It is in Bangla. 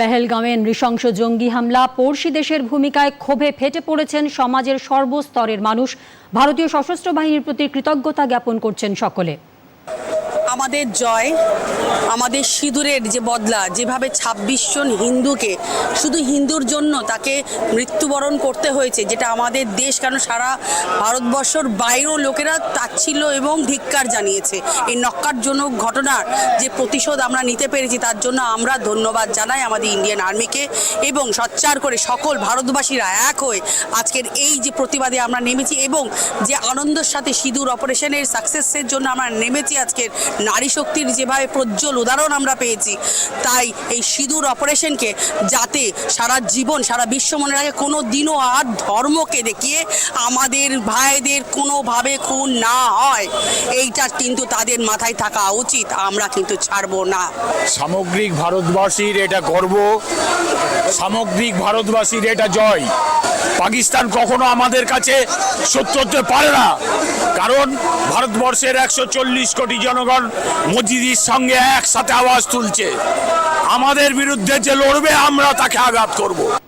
পেহেলগাঁওয়ে নৃশংস জঙ্গি হামলা। পড়শি দেশের ভূমিকায় ক্ষোভে ফেটে পড়েছেন সমাজের সর্বস্তরের মানুষ। ভারতীয় সশস্ত্র বাহিনীর প্রতি কৃতজ্ঞতা জ্ঞাপন করছেন সকলে। আমাদের জয়, আমাদের সিঁদুরের যে বদলা, যেভাবে ছাব্বিশ জন হিন্দুকে শুধু হিন্দুর জন্য তাকে মৃত্যুবরণ করতে হয়েছে, যেটা আমাদের দেশ, কেন সারা ভারতবর্ষর বাইরেও লোকেরা তাচ্ছিল্য এবং ধিক্কার জানিয়েছে। এই নক্কারজনক ঘটনার যে প্রতিশোধ আমরা নিতে পেরেছি, তার জন্য আমরা ধন্যবাদ জানাই আমাদের ইন্ডিয়ান আর্মিকে এবং সচ্চার করে সকল ভারতবাসীরা এক হয়ে আজকের এই যে প্রতিবাদে আমরা নেমেছি এবং যে আনন্দের সাথে সিঁদুর অপারেশনের সাকসেসের জন্য আমরা নেমেছি আজকের নারী শক্তির যেভাবে প্রজ্জ্বল উদাহরণ আমরা পেয়েছি, তাই এই সিঁদুর অপারেশনকে যাতে সারা জীবন, সারা বিশ্ব মনে রাখে কোনো দিনও আর ধর্মকে দেখিয়ে আমাদের ভাইদের কোনোভাবে খুন না হয়। এইটা কিন্তু তাদের মাথায় থাকা উচিত, আমরা কিন্তু ছাড়বো না। সামগ্রিক ভারতবাসীর এটা গর্ব, সামগ্রিক ভারতবাসীর এটা জয়। পাকিস্তান কখনো আমাদের কাছে সত্য হতে পারে না। কারণ ভারতবর্ষের একশো চল্লিশ কোটি জনগণ মজিদির সঙ্গে একসাথে আওয়াজ তুলছে। আমাদের বিরুদ্ধে যে লড়বে, আমরা তাকে আঘাত করব।